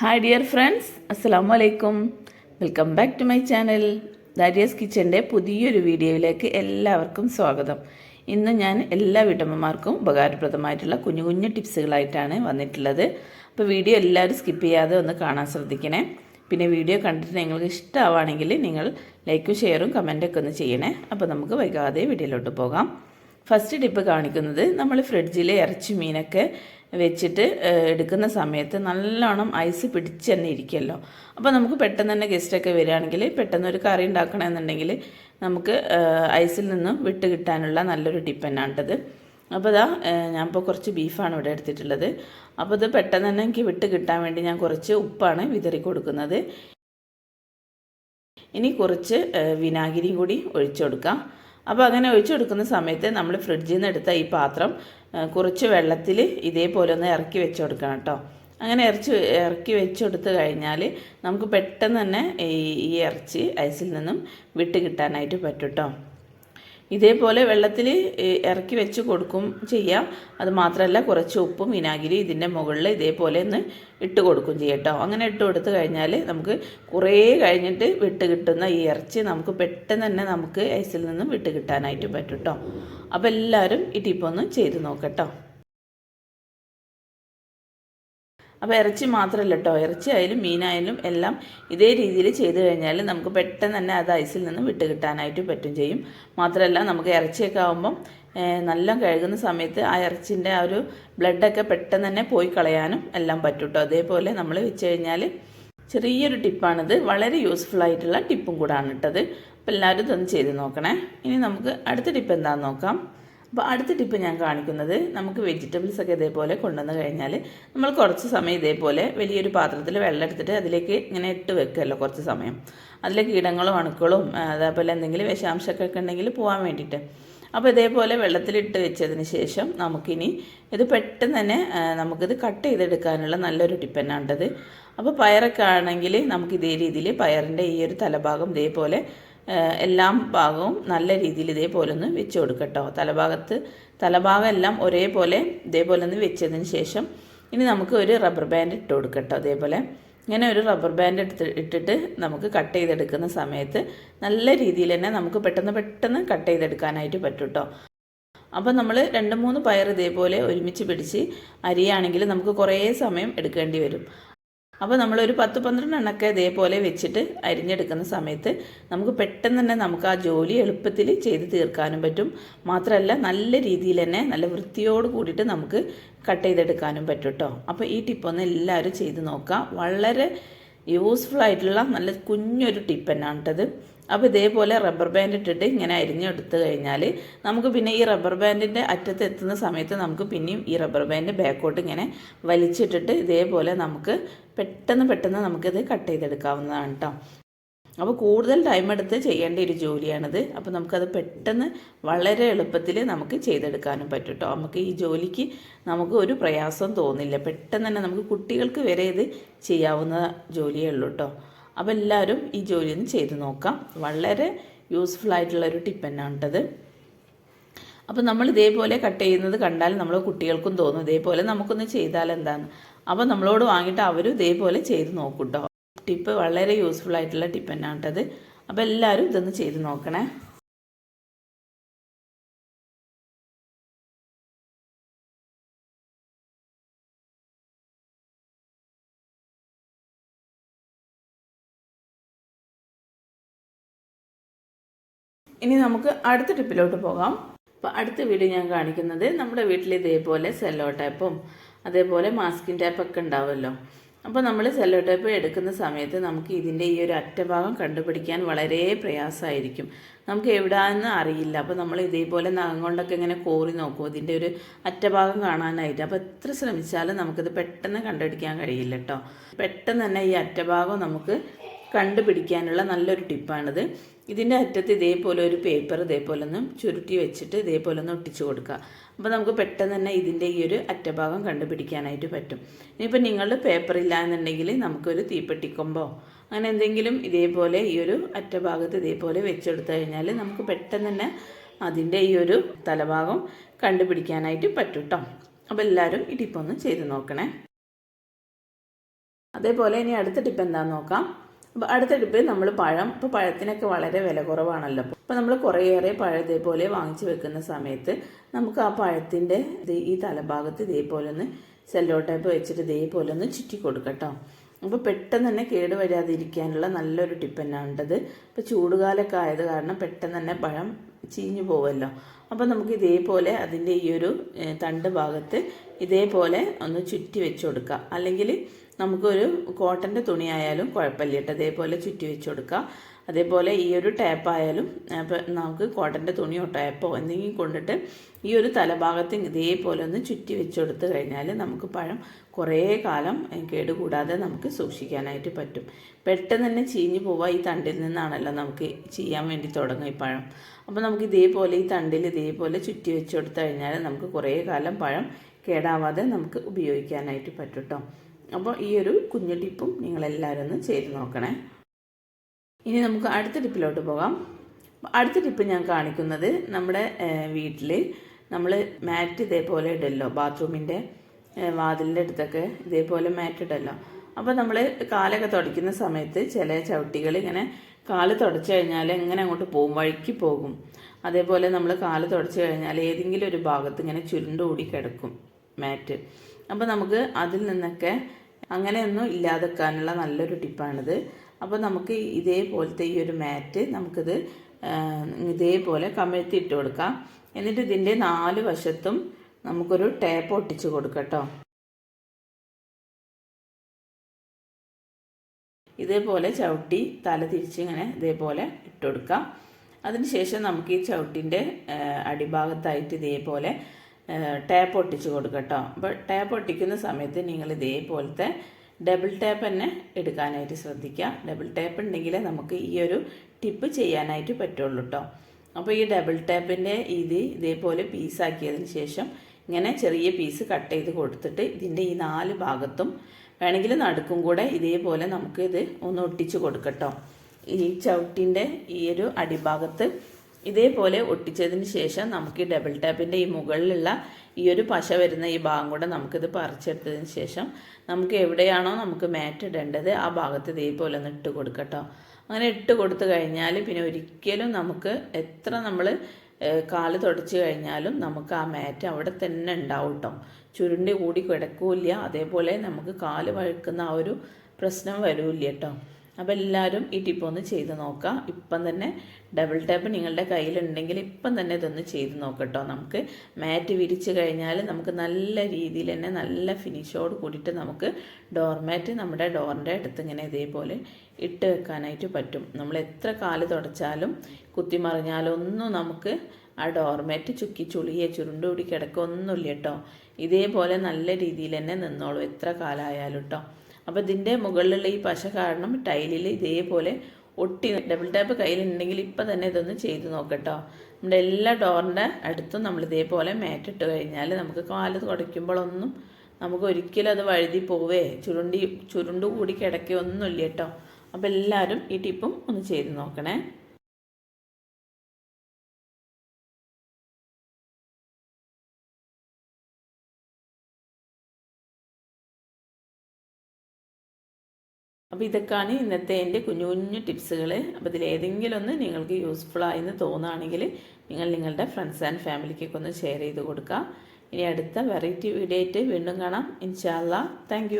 Hi dear friends അസ്സാം വലൈക്കും welcome back to my channel Darius കിച്ചന്റെ പുതിയൊരു വീഡിയോയിലേക്ക് എല്ലാവർക്കും സ്വാഗതം. ഇന്ന് ഞാൻ എല്ലാ വീട്ടമ്മമാർക്കും ഉപകാരപ്രദമായിട്ടുള്ള കുഞ്ഞു കുഞ്ഞു ടിപ്സുകളായിട്ടാണ് വന്നിട്ടുള്ളത്. അപ്പോൾ വീഡിയോ എല്ലാവരും സ്കിപ്പ് ചെയ്യാതെ ഒന്ന് കാണാൻ ശ്രദ്ധിക്കണേ. പിന്നെ വീഡിയോ കണ്ടിട്ട് നിങ്ങൾക്ക് ഇഷ്ടമാവുകയാണെങ്കിൽ നിങ്ങൾ ലൈക്കും ഷെയറും കമന്റൊക്കെ ഒന്ന് ചെയ്യണേ. അപ്പോൾ നമുക്ക് വൈകാതെ വീഡിയോയിലോട്ട് പോകാം. ഫസ്റ്റ് ടിപ്പ് കാണിക്കുന്നത് നമ്മൾ ഫ്രിഡ്ജിലെ ഇറച്ചി മീനൊക്കെ വെച്ചിട്ട് എടുക്കുന്ന സമയത്ത് നല്ലോണം ഐസ് പിടിച്ച് തന്നെ ഇരിക്കുമല്ലോ അപ്പോൾ നമുക്ക് പെട്ടെന്ന് തന്നെ ഗസ്റ്റൊക്കെ വരികയാണെങ്കിൽ പെട്ടെന്ന് ഒരു കറി ഉണ്ടാക്കണമെന്നുണ്ടെങ്കിൽ നമുക്ക് ഐസിൽ നിന്നും വിട്ട് കിട്ടാനുള്ള നല്ലൊരു ടിപ്പ് തന്നെയാണിട്ടത്. അപ്പോൾ ഇതാ ഞാനിപ്പോൾ കുറച്ച് ബീഫാണ് ഇവിടെ എടുത്തിട്ടുള്ളത്. അപ്പോൾ ഇത് പെട്ടെന്ന് തന്നെ എനിക്ക് വിട്ട് കിട്ടാൻ വേണ്ടി ഞാൻ കുറച്ച് ഉപ്പാണ് വിതറി കൊടുക്കുന്നത്. ഇനി കുറച്ച് വിനാഗിരിയും കൂടി ഒഴിച്ചു കൊടുക്കാം. അപ്പോൾ അങ്ങനെ ഒഴിച്ചു കൊടുക്കുന്ന സമയത്ത് നമ്മൾ ഫ്രിഡ്ജിൽ നിന്ന് എടുത്ത ഈ പാത്രം കുറച്ച് വെള്ളത്തിൽ ഇതേപോലെ ഒന്ന് ഇറക്കി വെച്ച് കൊടുക്കണം കേട്ടോ അങ്ങനെ ഇറച്ചി ഇറക്കി വെച്ചെടുത്ത് കഴിഞ്ഞാൽ നമുക്ക് പെട്ടെന്ന് തന്നെ ഈ ഈ ഇറച്ചി ഐസിൽ നിന്നും വിട്ട് കിട്ടാനായിട്ട് പറ്റും കേട്ടോ ഇതേപോലെ വെള്ളത്തിൽ ഇറക്കി വെച്ച് കൊടുക്കും ചെയ്യാം. അത് മാത്രമല്ല കുറച്ച് ഉപ്പും വിനാഗിരി ഇതിന്റെ മുകളിൽ ഇതേപോലെ ഒന്ന് ഇട്ട് കൊടുക്കും ചെയ്യട്ടോ അങ്ങനെ ഇട്ട് കൊടുത്ത് കഴിഞ്ഞാൽ നമുക്ക് കുറേ കഴിഞ്ഞിട്ട് വിട്ട് കിട്ടുന്ന ഈ ഇറച്ചി നമുക്ക് പെട്ടെന്ന് തന്നെ നമുക്ക് ഐസിൽ നിന്നും വിട്ട് കിട്ടാനായിട്ട് പറ്റും കേട്ടോ. അപ്പോൾ എല്ലാവരും ഈ ടിപ്പൊന്ന് ചെയ്ത് നോക്കട്ടോ അപ്പോൾ ഇറച്ചി മാത്രമല്ല കേട്ടോ ഇറച്ചി ആയാലും മീനായാലും എല്ലാം ഇതേ രീതിയിൽ ചെയ്ത് കഴിഞ്ഞാൽ നമുക്ക് പെട്ടെന്ന് തന്നെ അത് ഐസിൽ നിന്ന് വിട്ട് കിട്ടാനായിട്ട് പറ്റും ചെയ്യും. മാത്രമല്ല നമുക്ക് ഇറച്ചിയൊക്കെ ആകുമ്പം നല്ല കഴുകുന്ന സമയത്ത് ആ ഇറച്ചിന്റെ ആ ഒരു ബ്ലഡൊക്കെ പെട്ടെന്ന് തന്നെ പോയി കളയാനും എല്ലാം പറ്റും കേട്ടോ അതേപോലെ നമ്മൾ വെച്ച് കഴിഞ്ഞാൽ ചെറിയൊരു ടിപ്പാണിത്. വളരെ യൂസ്ഫുൾ ആയിട്ടുള്ള ടിപ്പും കൂടാണ് ഇട്ടത് അപ്പോൾ എല്ലാവരും ഇതൊന്ന് ചെയ്ത് നോക്കണേ. ഇനി നമുക്ക് അടുത്ത ടിപ്പ് എന്താണെന്ന് നോക്കാം. അപ്പോൾ അടുത്ത ടിപ്പ് ഞാൻ കാണിക്കുന്നത് നമുക്ക് വെജിറ്റബിൾസ് ഒക്കെ ഇതേപോലെ കൊണ്ടുവന്ന് കഴിഞ്ഞാൽ നമ്മൾ കുറച്ച് സമയം ഇതേപോലെ വലിയൊരു പാത്രത്തിൽ വെള്ളം എടുത്തിട്ട് അതിലേക്ക് ഇങ്ങനെ ഇട്ട് വെക്കുമല്ലോ കുറച്ച് സമയം. അതിലെ കീടങ്ങളും അണുക്കളും അതേപോലെ എന്തെങ്കിലും വിഷാംശമൊക്കെ ഉണ്ടെങ്കിൽ പോകാൻ വേണ്ടിയിട്ട്. അപ്പോൾ ഇതേപോലെ വെള്ളത്തിലിട്ട് വെച്ചതിന് ശേഷം നമുക്കിനി ഇത് പെട്ടെന്ന് തന്നെ നമുക്കിത് കട്ട് ചെയ്തെടുക്കാനുള്ള നല്ലൊരു ടിപ്പ് തന്നെയാണ്ടത് അപ്പോൾ പയറൊക്കെ ആണെങ്കിൽ നമുക്ക് ഇതേ രീതിയിൽ പയറിന്റെ ഈ ഒരു തലഭാഗം ഇതേപോലെ എല്ലാം ഭാഗവും നല്ല രീതിയിൽ ഇതേപോലെ ഒന്ന് വെച്ച് കൊടുക്കട്ടോ. തലഭാഗത്ത് തലഭാഗം എല്ലാം ഒരേപോലെ ഇതേപോലെ ഒന്ന് വെച്ചതിന് ശേഷം ഇനി നമുക്ക് ഒരു റബ്ബർ ബാൻഡ് ഇട്ട് കൊടുക്കട്ടോ അതേപോലെ ഇങ്ങനെ ഒരു റബ്ബർ ബാൻഡ് എടുത്ത് ഇട്ടിട്ട് നമുക്ക് കട്ട് ചെയ്തെടുക്കുന്ന സമയത്ത് നല്ല രീതിയിൽ തന്നെ നമുക്ക് പെട്ടെന്ന് പെട്ടെന്ന് കട്ട് ചെയ്തെടുക്കാനായിട്ട് പറ്റും കേട്ടോ അപ്പോൾ നമ്മൾ രണ്ട് മൂന്ന് പയർ ഇതേപോലെ ഒരുമിച്ച് പിടിച്ച് അരിയാണെങ്കിൽ നമുക്ക് കുറേ സമയം എടുക്കേണ്ടി വരും. അപ്പോൾ നമ്മളൊരു പത്ത് പന്ത്രണ്ട് എണ്ണൊക്കെ ഇതേപോലെ വെച്ചിട്ട് അരിഞ്ഞെടുക്കുന്ന സമയത്ത് നമുക്ക് പെട്ടെന്ന് തന്നെ നമുക്ക് ആ ജോലി എളുപ്പത്തിൽ ചെയ്ത് തീർക്കാനും പറ്റും. മാത്രമല്ല നല്ല രീതിയിൽ തന്നെ നല്ല വൃത്തിയോട് കൂടിയിട്ട് നമുക്ക് കട്ട് ചെയ്തെടുക്കാനും പറ്റും കേട്ടോ. അപ്പോൾ ഈ ടിപ്പൊന്ന് എല്ലാവരും ചെയ്ത് നോക്കുക. വളരെ യൂസ്ഫുൾ ആയിട്ടുള്ള നല്ല കുഞ്ഞൊരു ടിപ്പ് തന്നെയാണ് കേട്ടത് അപ്പോൾ ഇതേപോലെ റബ്ബർ ബാൻഡ് ഇട്ടിട്ട് ഇങ്ങനെ അരിഞ്ഞെടുത്ത് കഴിഞ്ഞാൽ നമുക്ക് പിന്നെ ഈ റബ്ബർ ബാൻഡിന്റെ അറ്റത്ത് എത്തുന്ന സമയത്ത് നമുക്ക് പിന്നെയും ഈ റബ്ബർ ബാൻഡ് ബാക്കോട്ട് ഇങ്ങനെ വലിച്ചിട്ടിട്ട് ഇതേപോലെ നമുക്ക് പെട്ടെന്ന് പെട്ടെന്ന് നമുക്കിത് കട്ട് ചെയ്തെടുക്കാവുന്നതാണ് കേട്ടോ അപ്പോൾ കൂടുതൽ ടൈം എടുത്ത് ചെയ്യേണ്ട ഒരു ജോലിയാണിത്. അപ്പോൾ നമുക്കത് പെട്ടെന്ന് വളരെ എളുപ്പത്തിൽ നമുക്ക് ചെയ്തെടുക്കാനും പറ്റും കേട്ടോ നമുക്ക് ഈ ജോലിക്ക് നമുക്ക് ഒരു പ്രയാസം തോന്നില്ല. പെട്ടെന്ന് തന്നെ നമുക്ക് കുട്ടികൾക്ക് വരെ ഇത് ചെയ്യാവുന്ന ജോലിയേ ഉള്ളൂ കേട്ടോ അപ്പോൾ എല്ലാവരും ഈ ജോലി ഒന്ന് ചെയ്ത് നോക്കാം. വളരെ യൂസ്ഫുൾ ആയിട്ടുള്ള ഒരു ടിപ്പ് തന്നെയാണ് കേട്ടത് അപ്പോൾ നമ്മൾ ഇതേപോലെ കട്ട് ചെയ്യുന്നത് കണ്ടാൽ നമ്മൾ കുട്ടികൾക്കും തോന്നും ഇതേപോലെ നമുക്കൊന്ന് ചെയ്താൽ എന്താണ്? അപ്പോൾ നമ്മളോട് വാങ്ങിയിട്ട് അവരും ഇതേപോലെ ചെയ്ത് നോക്കൂട്ടോ. കേട്ടോ ടിപ്പ് വളരെ യൂസ്ഫുൾ ആയിട്ടുള്ള ടിപ്പ് തന്നെയാണ് കേട്ടത് അപ്പോൾ എല്ലാവരും ഇതൊന്ന് ചെയ്ത് നോക്കണേ. ഇനി നമുക്ക് അടുത്ത ടിപ്പിലോട്ട് പോകാം. അപ്പോൾ അടുത്ത വീഡിയോ ഞാൻ കാണിക്കുന്നത് നമ്മുടെ വീട്ടിൽ ഇതേപോലെ സെല്ലോ ടൈപ്പും അതേപോലെ മാസ്കിൻ ടൈപ്പൊക്കെ ഉണ്ടാവുമല്ലോ. അപ്പോൾ നമ്മൾ സെല്ലോ ടൈപ്പ് എടുക്കുന്ന സമയത്ത് നമുക്ക് ഇതിന്റെ ഈ ഒരു അറ്റഭാഗം കണ്ടുപിടിക്കാൻ വളരെ പ്രയാസമായിരിക്കും. നമുക്ക് എവിടാന്ന് അറിയില്ല. അപ്പോൾ നമ്മൾ ഇതേപോലെ നഖം കൊണ്ടൊക്കെ ഇങ്ങനെ കോറി നോക്കും. ഇതിന്റെ ഒരു അറ്റഭാഗം കാണാനായിട്ട്. അപ്പോൾ എത്ര ശ്രമിച്ചാലും നമുക്കിത് പെട്ടെന്ന് കണ്ടുപിടിക്കാൻ കഴിയില്ല കേട്ടോ. പെട്ടെന്ന് തന്നെ ഈ അറ്റഭാഗം നമുക്ക് കണ്ടുപിടിക്കാനുള്ള നല്ലൊരു ടിപ്പാണിത്. ഇതിന്റെ അറ്റത്ത് ഇതേപോലെ ഒരു പേപ്പർ ഇതേപോലെ ഒന്ന് ചുരുട്ടി വെച്ചിട്ട് ഇതേപോലെ ഒന്ന് ഒട്ടിച്ചു കൊടുക്കുക. അപ്പോൾ നമുക്ക് പെട്ടെന്ന് തന്നെ ഇതിന്റെ ഈ ഒരു അറ്റഭാഗം കണ്ടുപിടിക്കാനായിട്ട് പറ്റും. ഇനിയിപ്പോൾ നിങ്ങളുടെ പേപ്പർ ഇല്ല എന്നുണ്ടെങ്കിൽ നമുക്കൊരു തീപ്പെട്ടിക്കൊമ്പോ അങ്ങനെ എന്തെങ്കിലും ഇതേപോലെ ഈ ഒരു അറ്റഭാഗത്ത് ഇതേപോലെ വെച്ചെടുത്തു കഴിഞ്ഞാൽ നമുക്ക് പെട്ടെന്ന് തന്നെ അതിന്റെ ഈ ഒരു തലഭാഗം കണ്ടുപിടിക്കാനായിട്ട് പറ്റും കേട്ടോ അപ്പോൾ എല്ലാവരും ഈ ടിപ്പൊന്ന് ചെയ്ത് നോക്കണേ. അതേപോലെ ഇനി അടുത്ത ടിപ്പ് എന്താണെന്ന് നോക്കാം. അപ്പോൾ അടുത്ത ടിപ്പ് നമ്മൾ പഴം ഇപ്പോൾ പഴത്തിനൊക്കെ വളരെ വില കുറവാണല്ലോ. അപ്പോൾ നമ്മൾ കുറേയേറെ പഴം ഇതേപോലെ വാങ്ങിച്ചു വെക്കുന്ന സമയത്ത് നമുക്ക് ആ പഴത്തിന്റെ ഈ തലഭാഗത്ത് ഇതേപോലെ ഒന്ന് സെല്ലോ ടൈപ്പ് വെച്ചിട്ട് ഇതേപോലെ ഒന്ന് ചുറ്റി കൊടുക്കട്ടോ. അപ്പോൾ പെട്ടെന്ന് തന്നെ കേട് വരാതിരിക്കാനുള്ള നല്ലൊരു ടിപ്പ് തന്നെ ഉണ്ടത്. ഇപ്പോൾ ചൂടുകാലമൊക്കെ ആയത് കാരണം പെട്ടെന്ന് തന്നെ പഴം ചീഞ്ഞു പോവുമല്ലോ അപ്പോൾ നമുക്ക് ഇതേപോലെ അതിന്റെ ഈ ഒരു തണ്ട് ഭാഗത്ത് ഇതേപോലെ ഒന്ന് ചുറ്റി വെച്ച് കൊടുക്കാം. അല്ലെങ്കിൽ നമുക്കൊരു കോട്ടന്റെ തുണിയായാലും കുഴപ്പമില്ല കേട്ടോ. അതേപോലെ ചുറ്റി വെച്ച് കൊടുക്കുക. അതേപോലെ ഈ ഒരു ടാപ്പായാലും നമുക്ക് കോട്ടന്റെ തുണിയോ ടാപ്പോ എന്തെങ്കിലും കൊണ്ടിട്ട് ഈ ഒരു തലഭാഗത്ത് ഇതേപോലെ ഒന്ന് ചുറ്റി വെച്ച് കൊടുത്തു കഴിഞ്ഞാൽ നമുക്ക് പഴം കുറേ കാലം കേടുകൂടാതെ നമുക്ക് സൂക്ഷിക്കാനായിട്ട് പറ്റും. പെട്ടെന്ന് തന്നെ ചീഞ്ഞു പോവാ ഈ തണ്ടിൽ നിന്നാണല്ലോ നമുക്ക് ചെയ്യാൻ വേണ്ടി തുടങ്ങും ഈ പഴം. അപ്പോൾ നമുക്ക് ഇതേപോലെ ഈ തണ്ടിൽ ഇതേപോലെ ചുറ്റി വെച്ച് കൊടുത്തു കഴിഞ്ഞാൽ നമുക്ക് കുറേ കാലം പഴം കേടാവാതെ നമുക്ക് ഉപയോഗിക്കാനായിട്ട് പറ്റും കേട്ടോ. അപ്പോൾ ഈ ഒരു കുഞ്ഞു ടിപ്പും നിങ്ങളെല്ലാവരും ഒന്ന് ചെയ്ത് നോക്കണേ. ഇനി നമുക്ക് അടുത്ത ടിപ്പിലോട്ട് പോകാം. അടുത്ത ടിപ്പ് ഞാൻ കാണിക്കുന്നത് നമ്മുടെ വീട്ടിൽ നമ്മൾ മാറ്റ് ഇതേപോലെ ഇടല്ലോ. ബാത്റൂമിന്റെ വാതിലിന്റെ അടുത്തൊക്കെ ഇതേപോലെ മാറ്റ് ഇടല്ലോ. അപ്പോൾ നമ്മൾ കാലൊക്കെ തുടയ്ക്കുന്ന സമയത്ത് ചില ചവിട്ടികൾ ഇങ്ങനെ കാൽ തുടച്ചു കഴിഞ്ഞാൽ എങ്ങനെ അങ്ങോട്ട് പോകും വഴിക്ക് പോകും. അതേപോലെ നമ്മൾ കാൽ തുടച്ചു കഴിഞ്ഞാൽ ഏതെങ്കിലും ഒരു ഭാഗത്ത് ഇങ്ങനെ ചുരുണ്ടുകൂടി കിടക്കും മാറ്റ്. അപ്പോൾ നമുക്ക് അതിൽ നിന്നൊക്കെ അങ്ങനെയൊന്നും ഇല്ലാതെക്കാനുള്ള നല്ലൊരു ടിപ്പാണിത്. അപ്പോൾ നമുക്ക് ഇതേപോലത്തെ ഈ ഒരു മാറ്റ് നമുക്കിത് ഇതേപോലെ കമിഴ്ത്തി ഇട്ട് കൊടുക്കാം. എന്നിട്ട് ഇതിന്റെ നാല് വശത്തും നമുക്കൊരു ടേപ്പ് ഒട്ടിച്ച് കൊടുക്കട്ടോ. ഇതേപോലെ ചവിട്ടി തല തിരിച്ച് ഇങ്ങനെ ഇതേപോലെ ഇട്ട് കൊടുക്കാം. അതിനുശേഷം നമുക്ക് ഈ ചവിട്ടിന്റെ അടിഭാഗത്തായിട്ട് ഇതേപോലെ ടാപ്പ് ഒട്ടിച്ച് കൊടുക്കട്ടോ. അപ്പോൾ ടാപ്പ് ഒട്ടിക്കുന്ന സമയത്ത് നിങ്ങൾ ഇതേപോലത്തെ ഡബിൾ ടാപ്പ് തന്നെ എടുക്കാനായിട്ട് ശ്രദ്ധിക്കുക. ഡബിൾ ടാപ്പ് ഉണ്ടെങ്കിൽ നമുക്ക് ഈ ഒരു ടിപ്പ് ചെയ്യാനായിട്ട് പറ്റുള്ളൂ കേട്ടോ അപ്പോൾ ഈ ഡബിൾ ടാപ്പിന്റെ ഇത് ഇതേപോലെ പീസാക്കിയതിന് ശേഷം ഇങ്ങനെ ചെറിയ പീസ് കട്ട് ചെയ്ത് കൊടുത്തിട്ട് ഇതിന്റെ ഈ നാല് ഭാഗത്തും വേണമെങ്കിൽ നടുക്കും കൂടെ ഇതേപോലെ നമുക്ക് ഇത് ഒന്ന് ഒട്ടിച്ച് കൊടുക്കട്ടോ. ഈ ചവിട്ടിന്റെ ഈ ഒരു അടിഭാഗത്ത് ഇതേപോലെ ഒട്ടിച്ചതിന് ശേഷം നമുക്ക് ഈ ഡബിൾ ടാപ്പിന്റെ ഈ മുകളിലുള്ള ഈ ഒരു പശ വരുന്ന ഈ ഭാഗം കൂടെ നമുക്കിത് പറിച്ചെടുത്തതിന് ശേഷം നമുക്ക് എവിടെയാണോ നമുക്ക് മാറ്റ് ഇടേണ്ടത് ആ ഭാഗത്ത് ഇതേപോലെ ഒന്ന് ഇട്ട് കൊടുക്കട്ടോ. അങ്ങനെ ഇട്ട് കൊടുത്തു കഴിഞ്ഞാൽ പിന്നെ ഒരിക്കലും നമുക്ക് എത്ര നമ്മൾ കാൽ തുടച്ച് കഴിഞ്ഞാലും നമുക്ക് ആ മാറ്റ് അവിടെ തന്നെ ഉണ്ടാവും കേട്ടോ ചുരുണ്ടി കൂടി കിടക്കൂല അതേപോലെ നമുക്ക് കാൽ വഴുക്കുന്ന ആ ഒരു പ്രശ്നം വരൂല്ല കേട്ടോ അപ്പോൾ എല്ലാവരും ഈ ടിപ്പ് ഒന്ന് ചെയ്ത് നോക്കുക ഇപ്പം തന്നെ ഡബിൾ ടാപ്പ് നിങ്ങളുടെ കയ്യിലുണ്ടെങ്കിൽ ഇപ്പം തന്നെ ഇതൊന്ന് ചെയ്ത് നോക്കട്ടോ. നമുക്ക് മാറ്റ് വിരിച്ച് കഴിഞ്ഞാൽ നമുക്ക് നല്ല രീതിയിൽ തന്നെ നല്ല ഫിനിഷോട് കൂടിയിട്ട് നമുക്ക് ഡോർമാറ്റ് നമ്മുടെ ഡോറിന്റെ അടുത്ത് ഇങ്ങനെ ഇതേപോലെ ഇട്ട് വെക്കാനായിട്ട് പറ്റും. നമ്മൾ എത്ര കാൽ തുടച്ചാലും കുത്തിമറിഞ്ഞാലും ഒന്നും നമുക്ക് ആ ഡോർമാറ്റ് ചുക്കി ചുളിയെ ചുരുണ്ടുകൂടി കിടക്കൊന്നുമില്ല കേട്ടോ. ഇതേപോലെ നല്ല രീതിയിൽ തന്നെ നിന്നോളൂ. എത്ര കാലമായാലും കേട്ടോ. അപ്പോൾ ഇതിന്റെ മുകളിലുള്ള ഈ പശ കാരണം ടൈലിൽ ഇതേപോലെ ഒട്ടി ഡബിൾ ടാപ്പ് കയ്യിലുണ്ടെങ്കിൽ ഇപ്പം തന്നെ ഇതൊന്ന് ചെയ്ത് നോക്കട്ടോ. നമ്മുടെ എല്ലാ ഡോറിന്റെ അടുത്തും നമ്മൾ ഇതേപോലെ മേറ്റിട്ട് കഴിഞ്ഞാൽ നമുക്ക് കാൽ തുടയ്ക്കുമ്പോഴൊന്നും നമുക്ക് ഒരിക്കലും അത് വഴുതി പോവേ. ചുരുണ്ടി ചുരുണ്ടു കൂടി കിടക്കുകയൊന്നുമില്ല കേട്ടോ. അപ്പോൾ എല്ലാവരും ഈ ടിപ്പും ഒന്ന് ചെയ്ത് നോക്കണേ. അപ്പോൾ ഇതൊക്കെയാണ് ഇന്നത്തെ എന്റെ കുഞ്ഞു കുഞ്ഞു ടിപ്സുകൾ അപ്പോൾ ഇതിലേതെങ്കിലും ഒന്ന് നിങ്ങൾക്ക് യൂസ്ഫുൾ ആയെന്ന് തോന്നുകയാണെങ്കിൽ നിങ്ങൾ നിങ്ങളുടെ ഫ്രണ്ട്സ് ആൻഡ് ഫാമിലിക്കൊക്കെ ഒന്ന് ഷെയർ ചെയ്ത് കൊടുക്കുക. ഇനി അടുത്ത വെറൈറ്റി വീഡിയോ ആയിട്ട് വീണ്ടും കാണാം. ഇൻഷാല്ല താങ്ക്